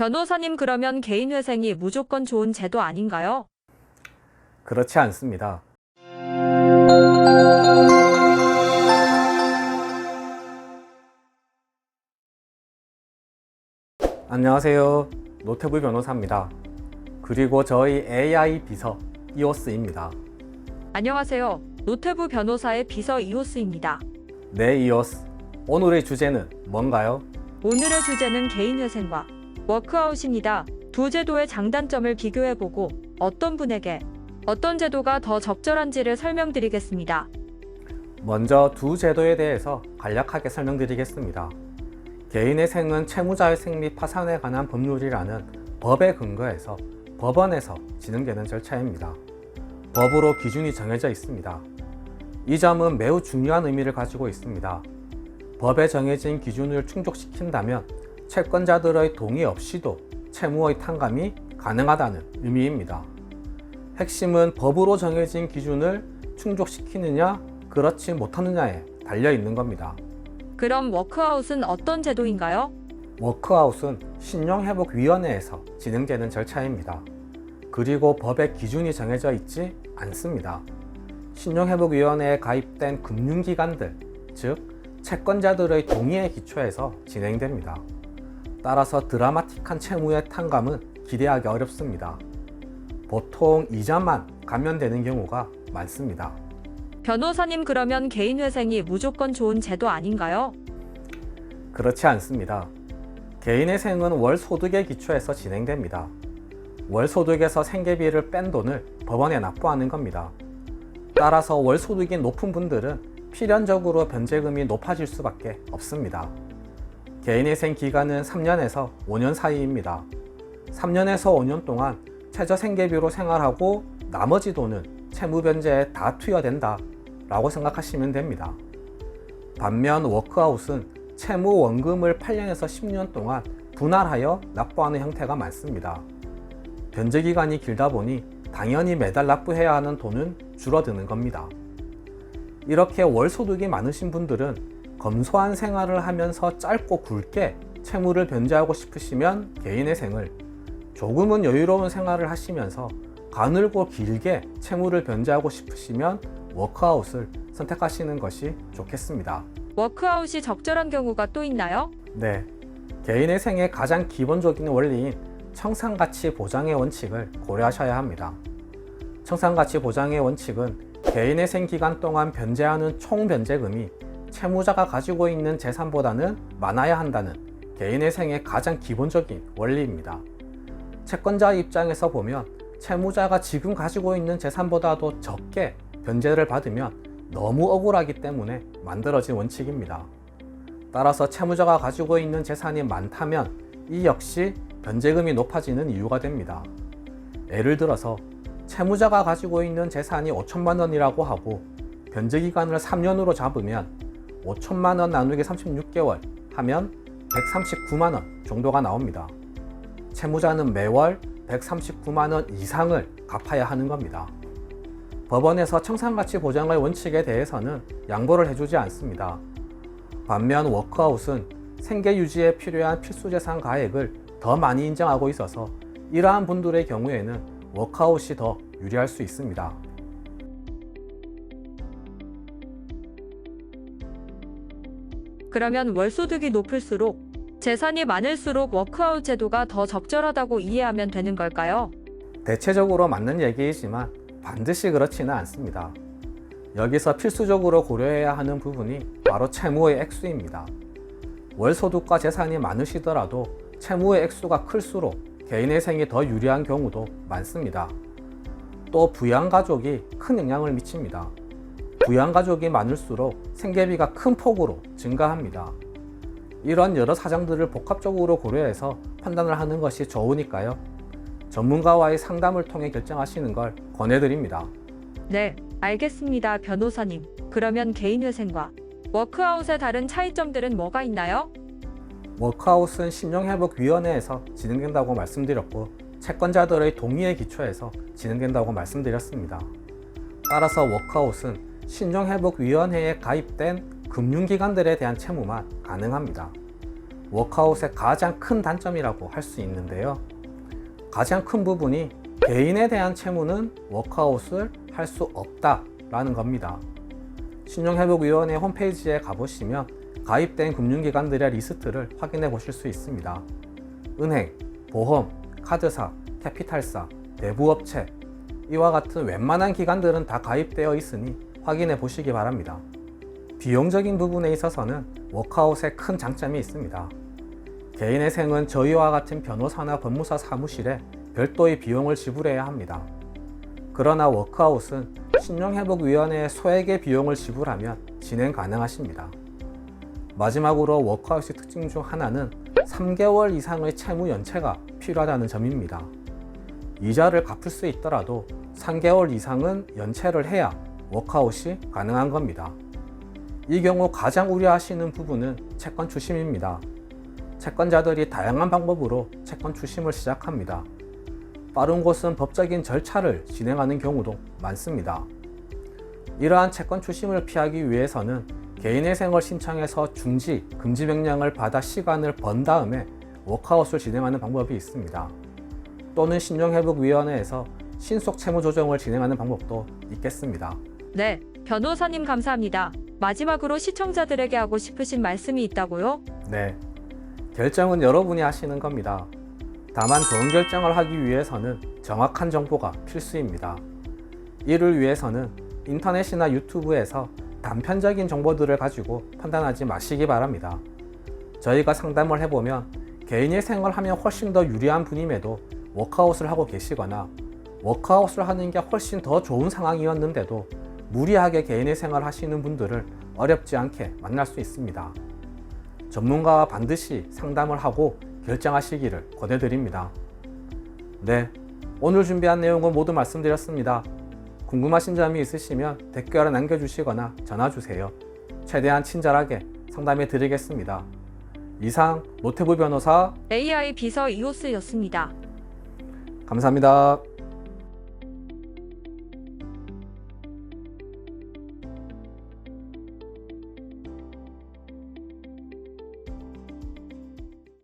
변호사님 그러면 개인회생이 무조건 좋은 제도 아닌가요? 그렇지 않습니다. 안녕하세요. 노태부 변호사입니다. 그리고 저희 AI 비서 이오스입니다. 안녕하세요. 노태부 변호사의 비서 이호스입니다. 네, 이오스. 오늘의 주제는 뭔가요? 오늘의 주제는 개인회생과 워크아웃입니다. 두 제도의 장단점을 비교해보고 어떤 분에게 어떤 제도가 더 적절한지를 설명드리겠습니다. 먼저 두 제도에 대해서 간략하게 설명드리겠습니다. 개인의 생은 채무자의 생 및 파산에 관한 법률이라는 법에 근거해서 법원에서 진행되는 절차입니다. 법으로 기준이 정해져 있습니다. 이 점은 매우 중요한 의미를 가지고 있습니다. 법에 정해진 기준을 충족시킨다면 채권자들의 동의 없이도 채무의 탕감이 가능하다는 의미입니다. 핵심은 법으로 정해진 기준을 충족시키느냐, 그렇지 못하느냐에 달려 있는 겁니다. 그럼 워크아웃은 어떤 제도인가요? 워크아웃은 신용회복위원회에서 진행되는 절차입니다. 그리고 법의 기준이 정해져 있지 않습니다. 신용회복위원회에 가입된 금융기관들, 즉 채권자들의 동의에 기초해서 진행됩니다. 따라서 드라마틱한 채무의 탕감은 기대하기 어렵습니다. 보통 이자만 감면되는 경우가 많습니다. 변호사님 그러면 개인회생이 무조건 좋은 제도 아닌가요? 그렇지 않습니다. 개인의 생은 월 소득에 기초해서 진행됩니다. 월 소득에서 생계비를 뺀 돈을 법원에 납부하는 겁니다. 따라서 월 소득이 높은 분들은 필연적으로 변제금이 높아질 수밖에 없습니다. 개인의 생 기간은 3년에서 5년 사이입니다. 3년에서 5년 동안 최저 생계비로 생활하고 나머지 돈은 채무 변제에 다 투여된다 라고 생각하시면 됩니다. 반면 워크아웃은 채무 원금을 8년에서 10년 동안 분할하여 납부하는 형태가 많습니다. 변제 기간이 길다 보니 당연히 매달 납부해야 하는 돈은 줄어드는 겁니다. 이렇게 월 소득이 많으신 분들은 검소한 생활을 하면서 짧고 굵게 채무를 변제하고 싶으시면 개인의 생을 조금은 여유로운 생활을 하시면서 가늘고 길게 채무를 변제하고 싶으시면 워크아웃을 선택하시는 것이 좋겠습니다. 워크아웃이 적절한 경우가 또 있나요? 네. 개인의 생의 가장 기본적인 원리인 청산가치 보장의 원칙을 고려하셔야 합니다. 청산가치 보장의 원칙은 개인의 생 기간 동안 변제하는 총 변제금이 채무자가 가지고 있는 재산보다는 많아야 한다는 개인의 생의 가장 기본적인 원리입니다. 채권자 입장에서 보면 채무자가 지금 가지고 있는 재산보다도 적게 변제를 받으면 너무 억울하기 때문에 만들어진 원칙입니다. 따라서 채무자가 가지고 있는 재산이 많다면 이 역시 변제금이 높아지는 이유가 됩니다. 예를 들어서 채무자가 가지고 있는 재산이 5천만 원이라고 하고 변제 기간을 3년으로 잡으면 5천만 원 나누기 36개월 하면 139만 원 정도가 나옵니다. 채무자는 매월 139만 원 이상을 갚아야 하는 겁니다. 법원에서 청산가치 보장의 원칙에 대해서는 양보를 해주지 않습니다. 반면 워크아웃은 생계 유지에 필요한 필수재산 가액을 더 많이 인정하고 있어서 이러한 분들의 경우에는 워크아웃이 더 유리할 수 있습니다. 그러면 월소득이 높을수록 재산이 많을수록 워크아웃 제도가 더 적절하다고 이해하면 되는 걸까요? 대체적으로 맞는 얘기이지만 반드시 그렇지는 않습니다. 여기서 필수적으로 고려해야 하는 부분이 바로 채무의 액수입니다. 월 소득과 재산이 많으시더라도 채무의 액수가 클수록 개인의 생이 더 유리한 경우도 많습니다. 또 부양가족이 큰 영향을 미칩니다. 부양가족이 많을수록 생계비가 큰 폭으로 증가합니다. 이런 여러 사정들을 복합적으로 고려해서 판단을 하는 것이 좋으니까요. 전문가와의 상담을 통해 결정하시는 걸 권해드립니다. 네, 알겠습니다, 변호사님. 그러면 개인회생과 워크아웃의 다른 차이점들은 뭐가 있나요? 워크아웃은 신용회복위원회에서 진행된다고 말씀드렸고 채권자들의 동의에 기초해서 진행된다고 말씀드렸습니다. 따라서 워크아웃은 신용회복위원회에 가입된 금융기관들에 대한 채무만 가능합니다. 워크아웃의 가장 큰 단점이라고 할 수 있는데요. 가장 큰 부분이 개인에 대한 채무는 워크아웃을 할 수 없다라는 겁니다. 신용회복위원회 홈페이지에 가보시면 가입된 금융기관들의 리스트를 확인해 보실 수 있습니다. 은행, 보험, 카드사, 캐피탈사, 내부업체, 이와 같은 웬만한 기관들은 다 가입되어 있으니 확인해 보시기 바랍니다. 비용적인 부분에 있어서는 워크아웃에 큰 장점이 있습니다. 개인의 생은 저희와 같은 변호사나 법무사 사무실에 별도의 비용을 지불해야 합니다. 그러나 워크아웃은 신용회복위원회에 소액의 비용을 지불하면 진행 가능하십니다. 마지막으로 워크아웃의 특징 중 하나는 3개월 이상의 채무 연체가 필요하다는 점입니다. 이자를 갚을 수 있더라도 3개월 이상은 연체를 해야 워크아웃이 가능한 겁니다. 이 경우 가장 우려하시는 부분은 채권 추심입니다. 채권자들이 다양한 방법으로 채권 추심을 시작합니다. 빠른 곳은 법적인 절차를 진행하는 경우도 많습니다. 이러한 채권 추심을 피하기 위해서는 개인의 생을 신청해서 중지, 금지 명령을 받아 시간을 번 다음에 워크아웃을 진행하는 방법이 있습니다. 또는 신용회복위원회에서 신속 채무 조정을 진행하는 방법도 있겠습니다. 네, 변호사님 감사합니다. 마지막으로 시청자들에게 하고 싶으신 말씀이 있다고요? 네. 결정은 여러분이 하시는 겁니다. 다만 좋은 결정을 하기 위해서는 정확한 정보가 필수입니다. 이를 위해서는 인터넷이나 유튜브에서 단편적인 정보들을 가지고 판단하지 마시기 바랍니다. 저희가 상담을 해보면 개인의 생을 하면 훨씬 더 유리한 분임에도 워크아웃을 하고 계시거나 워크아웃을 하는 게 훨씬 더 좋은 상황이었는데도 무리하게 개인의 생활 하시는 분들을 어렵지 않게 만날 수 있습니다. 전문가와 반드시 상담을 하고 결정하시기를 권해드립니다. 네, 오늘 준비한 내용은 모두 말씀드렸습니다. 궁금하신 점이 있으시면 댓글에 남겨주시거나 전화주세요. 최대한 친절하게 상담해 드리겠습니다. 이상 노태부 변호사 AI 비서 이호스였습니다. 감사합니다.